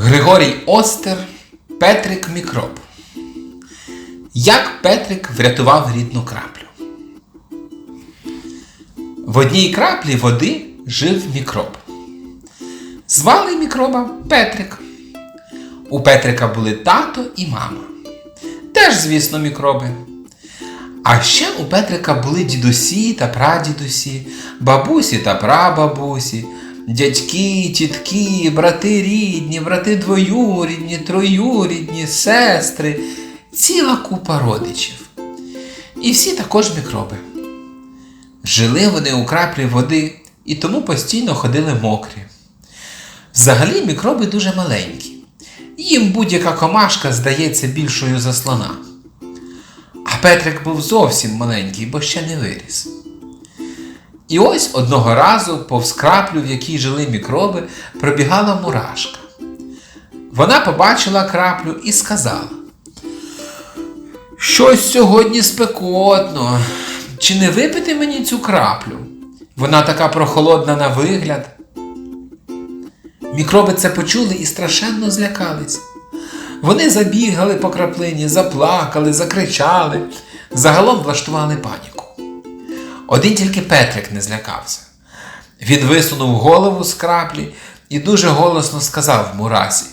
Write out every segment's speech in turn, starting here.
Григорій Остер Петрик Мікроб. Як Петрик врятував рідну краплю? В одній краплі води жив мікроб. Звали мікроба Петрик. У Петрика були тато і мама. Теж, звісно, мікроби. А ще у Петрика були дідусі та прадідусі, бабусі та прабабусі, дядьки, тітки, брати рідні, брати двоюрідні, троюрідні, сестри, ціла купа родичів. І всі також мікроби. Жили вони у краплі води і тому постійно ходили мокрі. Взагалі мікроби дуже маленькі. Їм будь-яка комашка здається більшою за слона. А Петрик був зовсім маленький, бо ще не виріс. І ось одного разу повз краплю, в якій жили мікроби, пробігала мурашка. Вона побачила краплю і сказала: Щось сьогодні спекотно. Чи не випити мені цю краплю? Вона така прохолодна на вигляд. Мікроби це почули і страшенно злякались. Вони забігали по краплині, заплакали, закричали, загалом влаштували паніку. Один тільки Петрик не злякався. Він висунув голову з краплі і дуже голосно сказав Мурасі: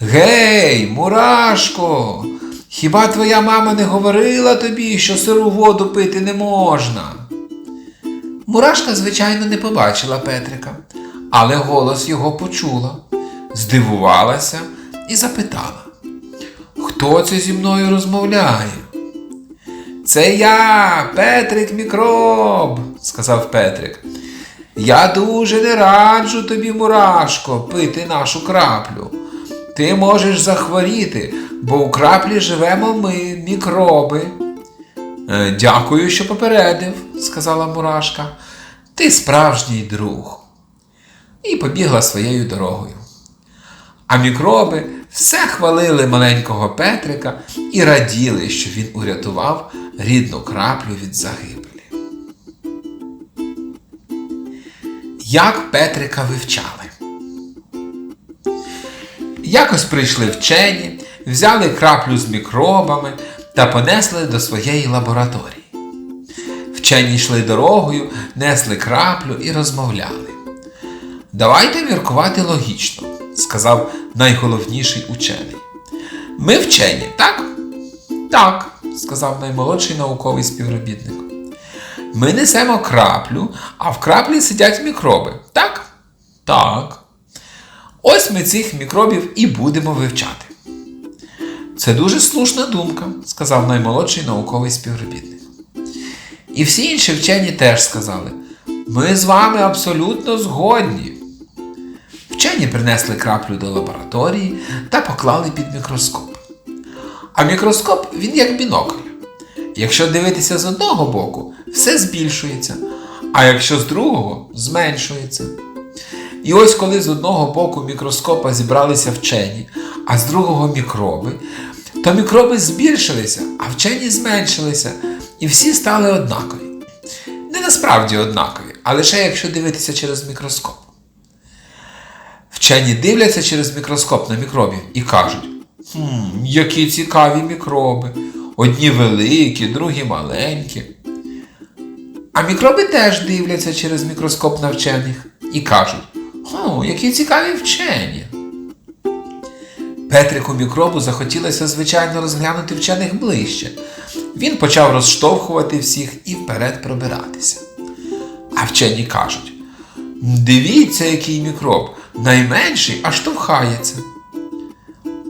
Гей, Мурашко, хіба твоя мама не говорила тобі, що сиру воду пити не можна? Мурашка, звичайно, не побачила Петрика, але голос його почула, здивувалася і запитала, хто це зі мною розмовляє? Це я, Петрик Мікроб, сказав Петрик. Я дуже не раджу тобі, Мурашко, пити нашу краплю. Ти можеш захворіти, бо у краплі живемо ми, мікроби. «Е, Дякую, що попередив, сказала Мурашка. Ти справжній друг. І побігла своєю дорогою. А мікроби все хвалили маленького Петрика і раділи, що він урятував рідну краплю від загибелі. Як Петрика вивчали? Якось прийшли вчені, взяли краплю з мікробами та понесли до своєї лабораторії. Вчені йшли дорогою, несли краплю і розмовляли. Давайте міркувати логічно, сказав найголовніший учений. Ми вчені, так? Так, сказав наймолодший науковий співробітник. Ми несемо краплю, а в краплі сидять мікроби, так? Так. Ось ми цих мікробів і будемо вивчати. Це дуже слушна думка, сказав наймолодший науковий співробітник. І всі інші вчені теж сказали: ми з вами абсолютно згодні. Вчені принесли краплю до лабораторії та поклали під мікроскоп. А мікроскоп він як бінокль. Якщо дивитися з одного боку, все збільшується, а якщо з другого зменшується. І ось коли з одного боку мікроскопа зібралися вчені, а з другого мікроби, то мікроби збільшилися, а вчені зменшилися, і всі стали однакові. Не насправді однакові, а лише якщо дивитися через мікроскоп. Вчені дивляться через мікроскоп на мікробів і кажуть: хм, які цікаві мікроби. Одні великі, другі маленькі. А мікроби теж дивляться через мікроскоп на вчених і кажуть: О, які цікаві вчені. Петрику мікробу захотілося, звичайно, розглянути вчених ближче. Він почав розштовхувати всіх і вперед пробиратися. А вчені кажуть: Дивіться, який мікроб, найменший аж штовхається.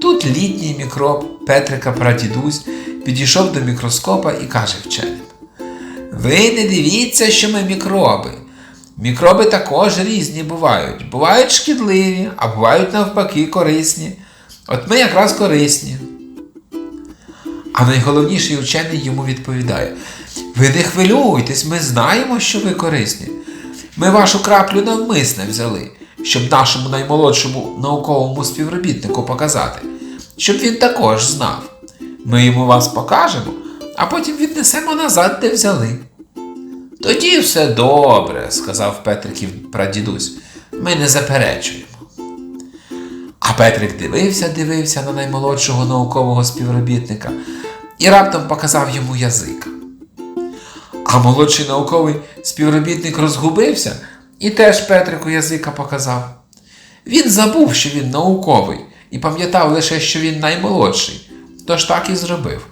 Тут літній мікроб Петрика Прадідусь підійшов до мікроскопа і каже вченим: Ви не дивіться, що ми мікроби. Мікроби також різні бувають. Бувають шкідливі, а бувають навпаки корисні. От ми якраз корисні. А найголовніший учений йому відповідає: Ви не хвилюйтесь, ми знаємо, що ви корисні. Ми вашу краплю навмисне взяли, щоб нашому наймолодшому науковому співробітнику показати, щоб він також знав. Ми йому вас покажемо, а потім віднесемо назад, де взяли. Тоді все добре, сказав Петриків прадідусь. Ми не заперечуємо. А Петрик дивився, дивився на наймолодшого наукового співробітника і раптом показав йому язик. А молодший науковий співробітник розгубився і теж Петрику язика показав. Він забув, що він науковий, і пам'ятав лише, що він наймолодший, тож так і зробив.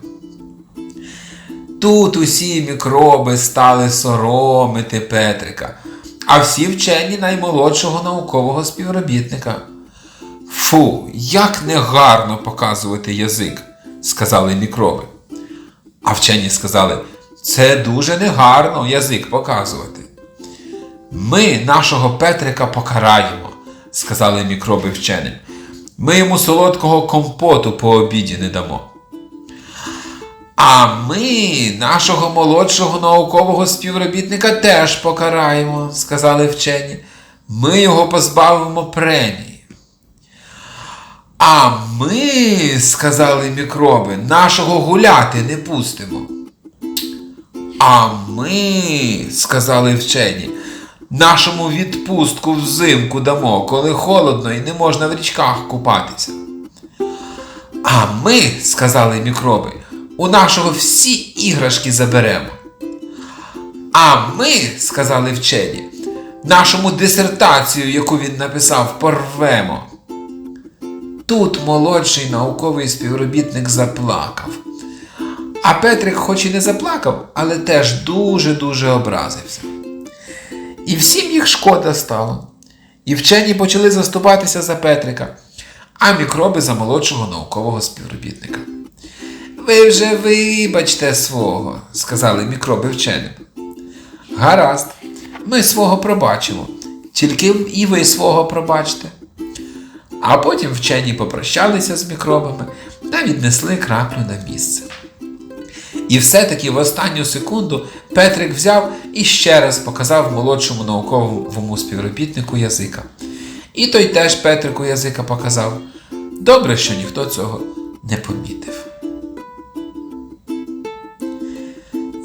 Тут усі мікроби стали соромити Петрика, а всі вчені наймолодшого наукового співробітника. Фу, як негарно показувати язик, сказали мікроби. А вчені сказали, це дуже негарно язик показувати. Ми нашого Петрика покараємо, сказали мікроби вченим. Ми йому солодкого компоту по обіді не дамо. А ми нашого молодшого наукового співробітника теж покараємо, сказали вчені. Ми його позбавимо премії. А ми, сказали мікроби, нашого гуляти не пустимо. А ми, сказали вчені, нашому відпустку взимку дамо, коли холодно і не можна в річках купатися. А ми, сказали мікроби, у нашого всі іграшки заберемо. А ми, сказали вчені, нашому дисертацію, яку він написав, порвемо. Тут молодший науковий співробітник заплакав. А Петрик, хоч і не заплакав, але теж дуже-дуже образився. І всім їх шкода стало. І вчені почали заступатися за Петрика, а мікроби за молодшого наукового співробітника. Ви вже вибачте свого, сказали мікроби вченим. Гаразд, ми свого пробачимо, тільки і ви свого пробачте. А потім вчені попрощалися з мікробами та віднесли краплю на місце. І все-таки в останню секунду Петрик взяв і ще раз показав молодшому науковому співробітнику язика. І той теж Петрику язика показав. Добре, що ніхто цього не помітив.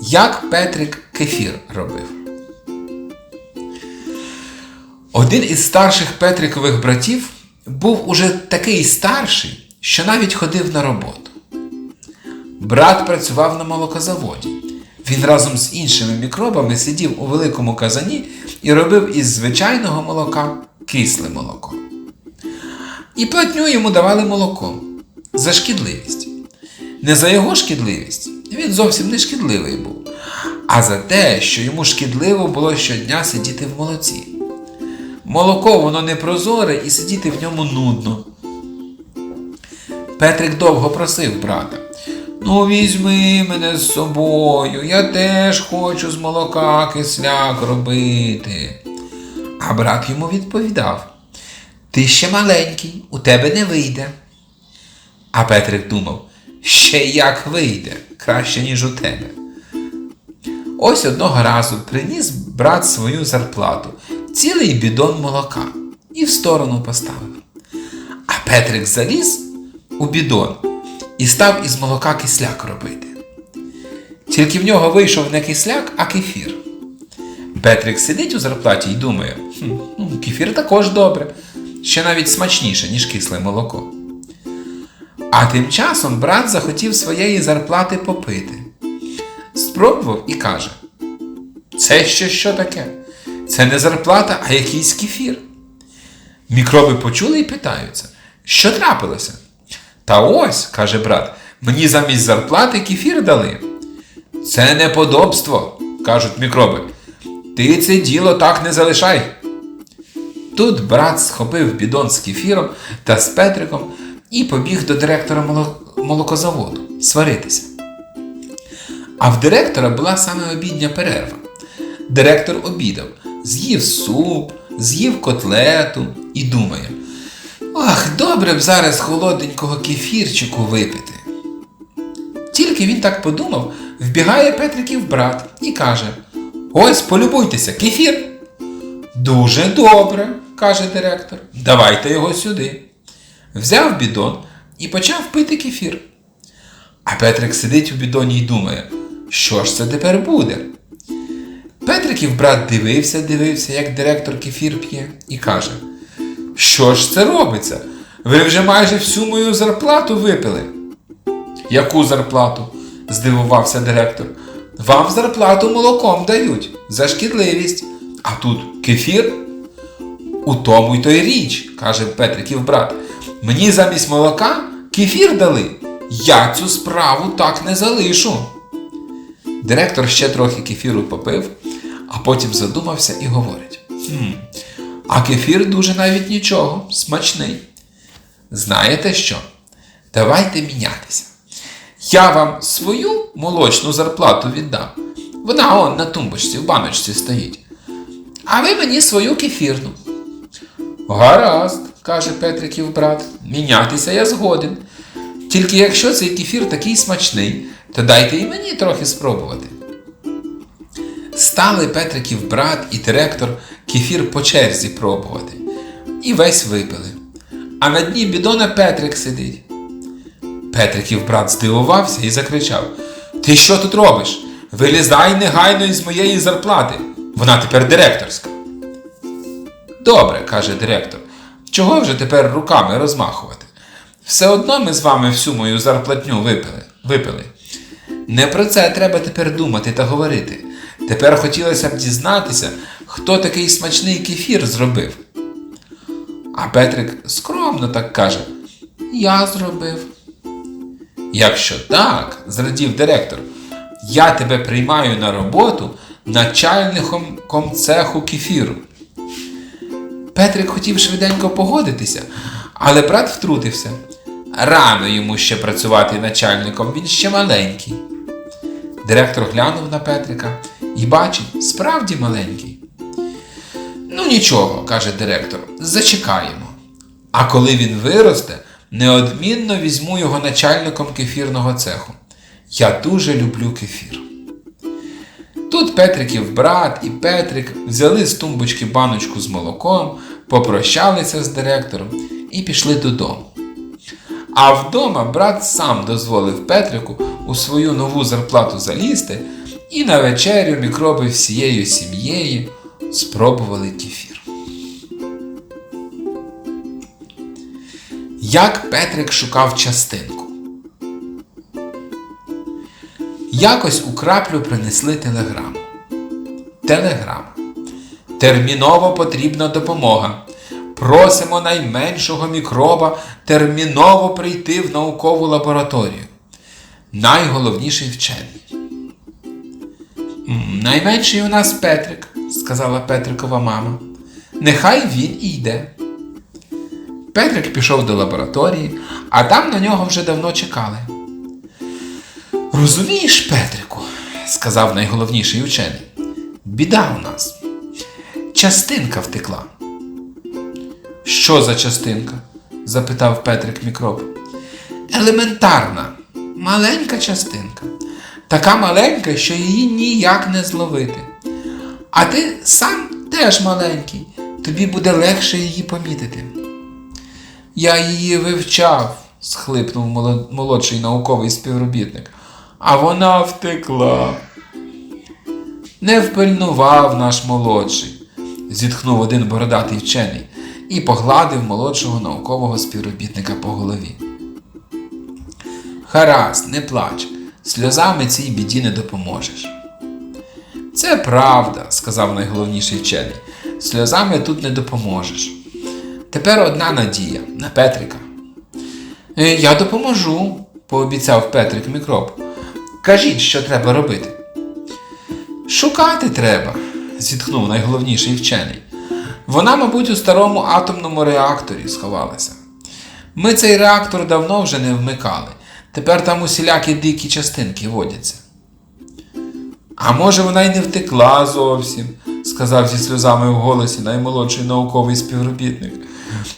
Як Петрик кефір робив? Один із старших Петрикових братів був уже такий старший, що навіть ходив на роботу. Брат працював на молокозаводі. Він разом з іншими мікробами сидів у великому казані і робив із звичайного молока кисле молоко. І платню йому давали молоко за шкідливість. Не за його шкідливість, він зовсім не шкідливий був, а за те, що йому шкідливо було щодня сидіти в молоці. Молоко воно не прозоре і сидіти в ньому нудно. Петрик довго просив брата. Ну, візьми мене з собою, я теж хочу з молока кисляк робити. А брат йому відповідав: Ти ще маленький, у тебе не вийде. А Петрик думав, ще як вийде, краще, ніж у тебе. Ось одного разу приніс брат свою зарплату, цілий бідон молока і в сторону поставив. А Петрик заліз у бідон і став із молока кисляк робити. Тільки в нього вийшов не кисляк, а кефір. Петрик сидить у зарплаті і думає, хм, ну, кефір також добре, ще навіть смачніше, ніж кисле молоко. А тим часом брат захотів своєї зарплати попити. Спробував і каже: Це ще що таке? Це не зарплата, а якийсь кефір. Мікроби почули і питаються, що трапилося? Та ось, каже брат, мені замість зарплати кефір дали. Це неподобство, кажуть мікроби. Ти це діло так не залишай. Тут брат схопив бідон з кефіром та з Петриком і побіг до директора молокозаводу сваритися. А в директора була саме обідня перерва. Директор обідав, з'їв суп, з'їв котлету і думає: Ох, добре б зараз холодненького кефірчику випити. Тільки він так подумав, вбігає Петриків брат і каже: Ось, полюбуйтеся, кефір. Дуже добре, каже директор. Давайте його сюди. Взяв бідон і почав пити кефір. А Петрик сидить у бідоні і думає, що ж це тепер буде? Петриків брат дивився, дивився, як директор кефір п'є, і каже: Що ж це робиться? ви вже майже всю мою зарплату випили. Яку зарплату? здивувався директор. Вам зарплату молоком дають за шкідливість, а тут кефір. У тому й то й річ, каже Петриків брат. Мені замість молока кефір дали. Я цю справу так не залишу. Директор ще трохи кефіру попив, а потім задумався і говорить: хм, а кефір дуже навіть нічого, смачний. Знаєте що? Давайте мінятися. Я вам свою молочну зарплату віддам. Вона он на тумбочці в баночці стоїть. А ви мені свою кефірну. Гаразд, каже Петриків брат, мінятися я згоден. Тільки якщо цей кефір такий смачний, то дайте і мені трохи спробувати. Стали Петриків брат і директор кефір по черзі пробувати. І весь випили. А на дні бідона Петрик сидить. Петриків брат здивувався і закричав: Ти що тут робиш? Вилізай негайно із моєї зарплати. Вона тепер директорська. Добре, каже директор. Чого вже тепер руками розмахувати? Все одно ми з вами всю мою зарплатню випили. випили. Не про це треба тепер думати та говорити. Тепер хотілося б дізнатися, хто такий смачний кефір зробив. А Петрик скромно так каже: Я зробив. Якщо так, зрадів директор, я тебе приймаю на роботу начальником комцеху кефіру. Петрик хотів швиденько погодитися, але брат втрутився. Рано йому ще працювати начальником, він ще маленький. Директор глянув на Петрика і бачить, справді маленький. Ну нічого, каже директор, зачекаємо. А коли він виросте, неодмінно візьму його начальником кефірного цеху. Я дуже люблю кефір. Тут Петриків брат і Петрик взяли з тумбочки баночку з молоком, попрощалися з директором і пішли додому. А вдома брат сам дозволив Петрику у свою нову зарплату залізти, і на вечерю мікроби всією сім'єю спробували кефір. Як Петрик шукав частинку? Якось у краплю принесли телеграму. Телеграма. Терміново потрібна допомога. Просимо найменшого мікроба терміново прийти в наукову лабораторію. Найголовніший вчений. «М, Найменший у нас Петрик, сказала Петрикова мама. Нехай він і йде. Петрик пішов до лабораторії, а там на нього вже давно чекали. Розумієш, Петрику, сказав найголовніший учений, біда у нас. Частинка втекла. Що за частинка? запитав Петрик мікроб. Елементарна, маленька частинка. Така маленька, що її ніяк не зловити. А ти сам теж маленький, тобі буде легше її помітити. Я її вивчав, схлипнув молодший науковий співробітник. А вона втекла. Не впильнував наш молодший, зітхнув один бородатий вчений і погладив молодшого наукового співробітника по голові. Гаразд, не плач, сльозами цій біді не допоможеш. Це правда, сказав найголовніший вчений. Сльозами тут не допоможеш. Тепер одна надія на Петрика. «Е, Я допоможу, пообіцяв Петрик мікроб. Кажіть, що треба робити. Шукати треба, зітхнув найголовніший вчений. Вона, мабуть, у старому атомному реакторі сховалася. Ми цей реактор давно вже не вмикали. Тепер там усілякі дикі частинки водяться. А може, вона й не втекла зовсім, сказав зі сльозами в голосі наймолодший науковий співробітник.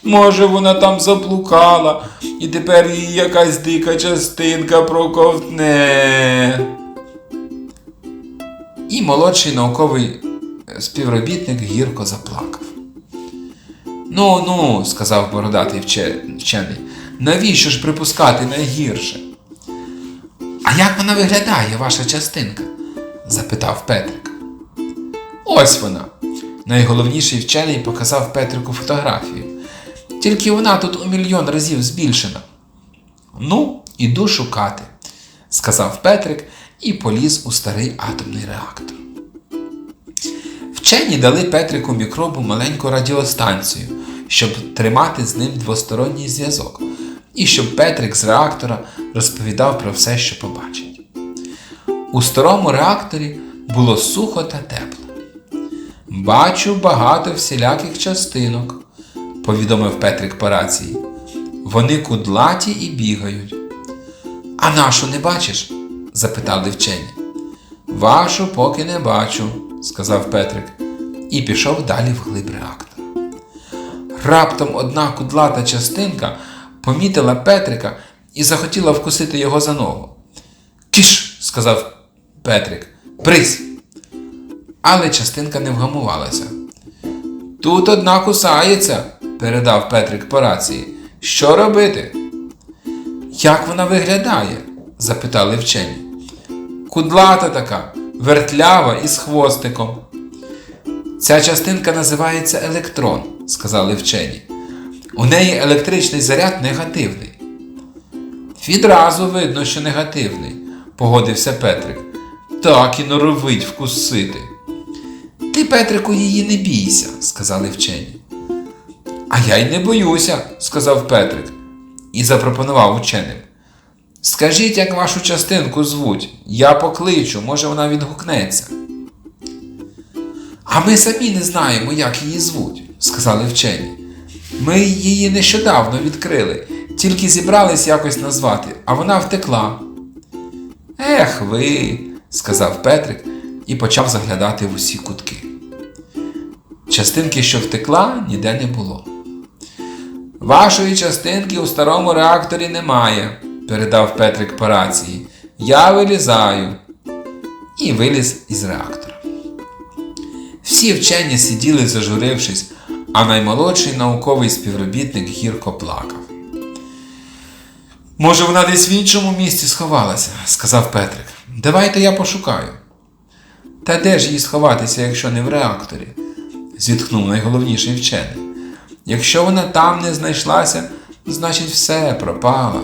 Може, вона там заблукала, і тепер її якась дика частинка проковтне. І молодший науковий е, співробітник гірко заплакав. Ну, ну, сказав бородатий вче- вчений, навіщо ж припускати найгірше? А як вона виглядає, ваша частинка? запитав Петрик. Ось вона. Найголовніший вчений показав Петрику фотографію. Тільки вона тут у мільйон разів збільшена. Ну, іду шукати, сказав Петрик і поліз у старий атомний реактор. Вчені дали Петрику мікробу маленьку радіостанцію, щоб тримати з ним двосторонній зв'язок, і щоб Петрик з реактора розповідав про все, що побачить. У старому реакторі було сухо та тепло. Бачу багато всіляких частинок, повідомив Петрик по рації. Вони кудлаті і бігають. А нашу не бачиш? запитали вчені. Вашу поки не бачу, сказав Петрик і пішов далі вглиб реактора. Раптом одна кудлата частинка помітила Петрика і захотіла вкусити його за ногу. Кіш, сказав Петрик, брись. Але частинка не вгамувалася. Тут одна кусається, передав Петрик по рації. Що робити? Як вона виглядає? запитали вчені. Кудлата така, вертлява і з хвостиком. Ця частинка називається електрон, сказали вчені. У неї електричний заряд негативний. Відразу видно, що негативний, погодився Петрик. Так і норовить вкусити. Ти, Петрику, її не бійся, сказали вчені. А я й не боюся, сказав Петрик і запропонував ученим. Скажіть, як вашу частинку звуть, я покличу, може вона відгукнеться. А ми самі не знаємо, як її звуть, сказали вчені. Ми її нещодавно відкрили, тільки зібрались якось назвати, а вона втекла. Ех ви, сказав Петрик і почав заглядати в усі кутки. Частинки, що втекла, ніде не було. Вашої частинки у старому реакторі немає, передав Петрик по рації. Я вилізаю. І виліз із реактора. Всі вчені сиділи, зажурившись, а наймолодший науковий співробітник гірко плакав. Може, вона десь в іншому місці сховалася, сказав Петрик. Давайте я пошукаю. Та де ж їй сховатися, якщо не в реакторі? зітхнув найголовніший вчений. Якщо вона там не знайшлася, значить все пропала.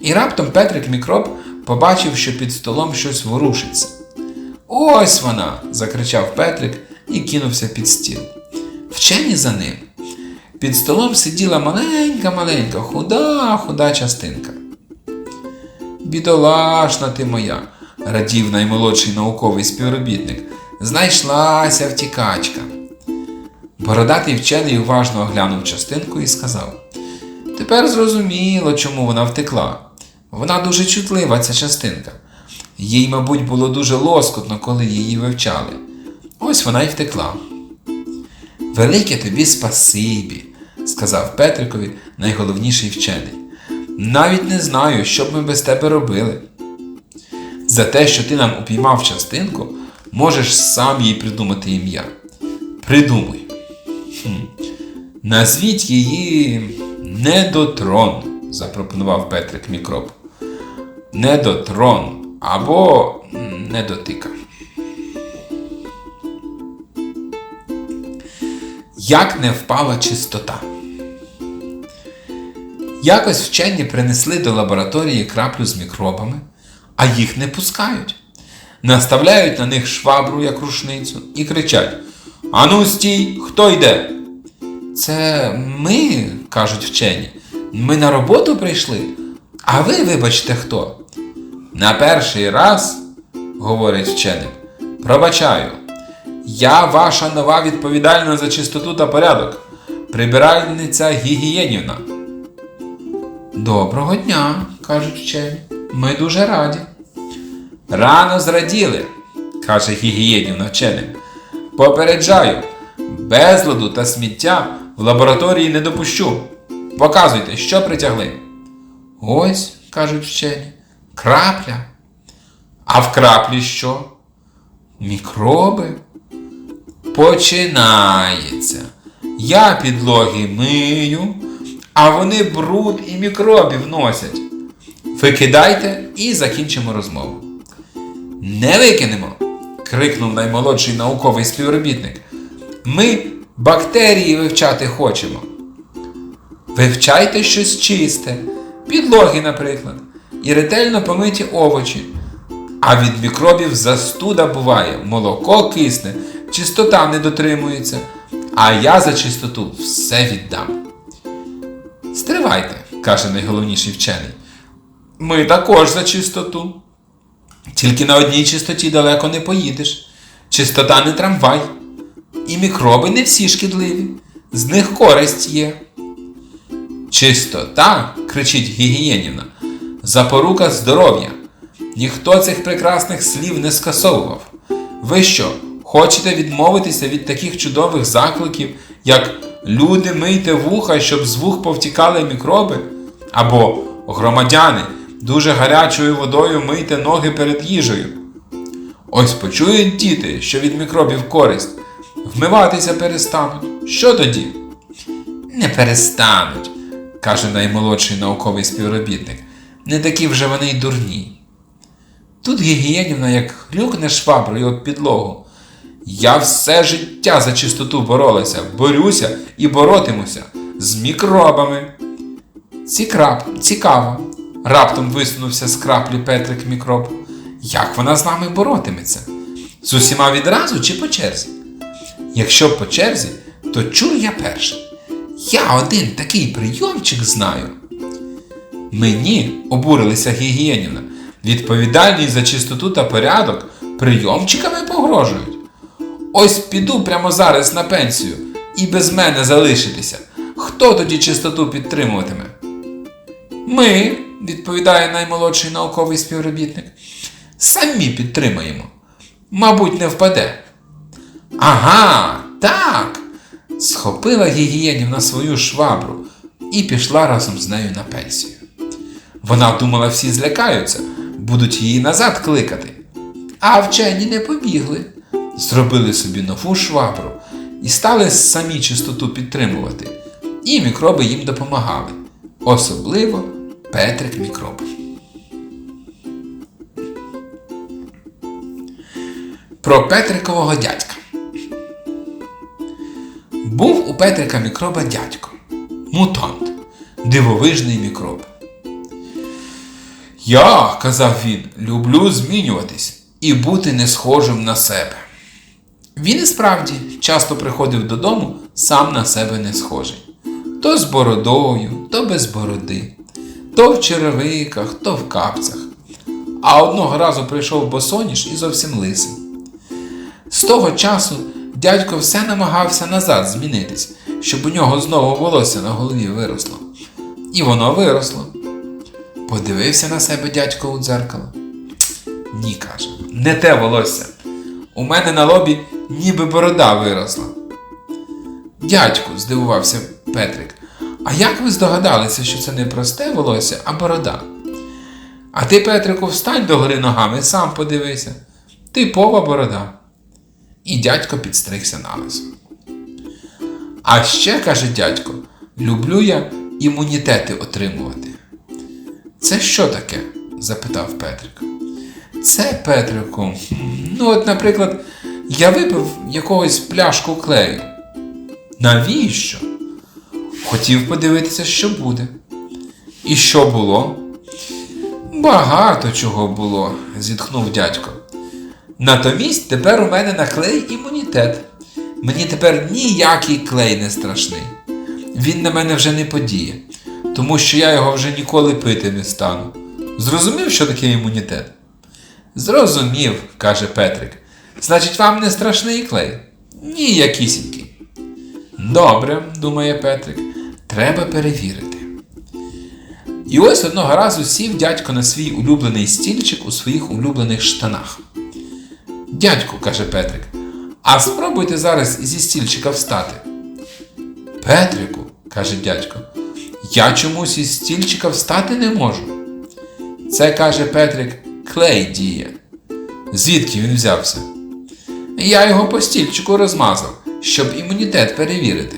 І раптом Петрик мікроб побачив, що під столом щось ворушиться. Ось вона! закричав Петрик і кинувся під стіл. Вчені за ним. Під столом сиділа маленька-маленька, худа, худа частинка. Бідолашна ти моя, радів наймолодший науковий співробітник. Знайшлася втікачка. Бородатий вчений уважно оглянув частинку і сказав: Тепер зрозуміло, чому вона втекла. Вона дуже чутлива, ця частинка. Їй, мабуть, було дуже лоскотно, коли її вивчали. Ось вона й втекла. Велике тобі спасибі, сказав Петрикові найголовніший вчений. Навіть не знаю, що б ми без тебе робили. За те, що ти нам упіймав частинку, можеш сам їй придумати ім'я. Придумай. Хм. Назвіть її Недотрон, запропонував Петрик мікроб. Недотрон або недотика. Як не впала чистота. Якось вчені принесли до лабораторії краплю з мікробами, а їх не пускають. Наставляють на них швабру як рушницю і кричать: Ану стій, хто йде? Це ми, кажуть вчені. Ми на роботу прийшли. А ви, вибачте, хто? На перший раз, говорить вченим, пробачаю. Я ваша нова відповідальна за чистоту та порядок, прибиральниця Гігієнівна. Доброго дня, кажуть вчені. Ми дуже раді. Рано зраділи, каже Гігієнівна вченим. Попереджаю, безладу та сміття в лабораторії не допущу. Показуйте, що притягли. Ось, кажуть вчені, крапля. А в краплі що? Мікроби. Починається. Я підлоги мию, а вони бруд і мікробів носять. Викидайте і закінчимо розмову. Не викинемо, крикнув наймолодший науковий співробітник. Ми бактерії вивчати хочемо. Вивчайте щось чисте, підлоги, наприклад, і ретельно помиті овочі. А від мікробів застуда буває, молоко кисне, чистота не дотримується, а я за чистоту все віддам. Стривайте, каже найголовніший вчений. Ми також за чистоту. Тільки на одній чистоті далеко не поїдеш. Чистота не трамвай. І мікроби не всі шкідливі. З них користь є. Чистота, кричить Гігієнівна, запорука здоров'я. Ніхто цих прекрасних слів не скасовував. Ви що, хочете відмовитися від таких чудових закликів, як люди мийте вуха, щоб з вух повтікали мікроби? Або громадяни, дуже гарячою водою мийте ноги перед їжею. Ось почують діти, що від мікробів користь, вмиватися перестануть. Що тоді? Не перестануть, каже наймолодший науковий співробітник. Не такі вже вони й дурні. Тут Гігієнівна як хлюкне шваброю об підлогу. Я все життя за чистоту боролася, борюся і боротимуся з мікробами. Цікрап, цікаво. Раптом висунувся з краплі Петрик мікроб. Як вона з нами боротиметься? З усіма відразу чи по черзі? Якщо по черзі, то чур я перший. Я один такий прийомчик знаю. Мені, обурилася Гігієнівна, відповідальність за чистоту та порядок прийомчиками погрожують. Ось піду прямо зараз на пенсію і без мене залишитися. Хто тоді чистоту підтримуватиме? Ми, відповідає наймолодший науковий співробітник, самі підтримаємо. Мабуть, не впаде. Ага, так. Схопила гігієнівна свою швабру і пішла разом з нею на пенсію. Вона думала, всі злякаються, будуть її назад кликати. А вчені не побігли, зробили собі нову швабру і стали самі чистоту підтримувати. І мікроби їм допомагали, особливо Петрик мікроб. Про Петрикового дядька. Був у Петрика мікроба дядько, мутант, дивовижний мікроб. Я, казав він, люблю змінюватись і бути не схожим на себе. Він і справді часто приходив додому сам на себе не схожий. То з бородою, то без бороди, то в черевиках, то в капцях. А одного разу прийшов босоніж і зовсім лисий. З того часу дядько все намагався назад змінитись, щоб у нього знову волосся на голові виросло. І воно виросло. Подивився на себе дядько у дзеркало. Ні, каже, не те волосся. У мене на лобі ніби борода виросла. Дядьку, здивувався Петрик, а як ви здогадалися, що це не просте волосся, а борода? А ти, Петрику, встань догори ногами, сам подивися. Типова борода. І дядько підстригся на лисо. А ще, каже дядько, люблю я імунітети отримувати. Це що таке? запитав Петрик. Це, Петрику, ну от, наприклад, я випив якогось пляшку клею. Навіщо? Хотів подивитися, що буде. І що було? Багато чого було, зітхнув дядько. Натомість тепер у мене на клей імунітет. Мені тепер ніякий клей не страшний. Він на мене вже не подіє, тому що я його вже ніколи пити не стану. Зрозумів, що таке імунітет? Зрозумів, каже Петрик. Значить, вам не страшний клей? Ніякісінький. Добре, думає Петрик, треба перевірити. І ось одного разу сів дядько на свій улюблений стільчик у своїх улюблених штанах. Дядьку, каже Петрик, а спробуйте зараз зі стільчика встати. Петрику, каже дядько, я чомусь із стільчика встати не можу. Це, каже Петрик, клей діє. Звідки він взявся? Я його по стільчику розмазав, щоб імунітет перевірити.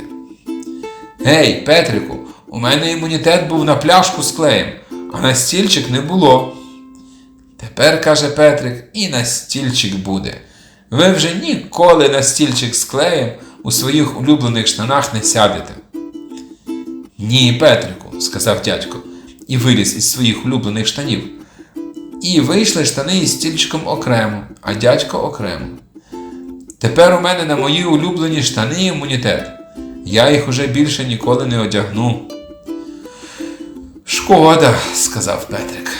Гей, Петрику, у мене імунітет був на пляшку з клеєм, а на стільчик не було. Тепер, каже Петрик, і на стільчик буде. Ви вже ніколи на стільчик з клеєм у своїх улюблених штанах не сядете. Ні, Петрику, сказав дядько, і виліз із своїх улюблених штанів. І вийшли штани із стільчиком окремо, а дядько окремо. Тепер у мене на мої улюблені штани імунітет. Я їх уже більше ніколи не одягну. Шкода, сказав Петрик.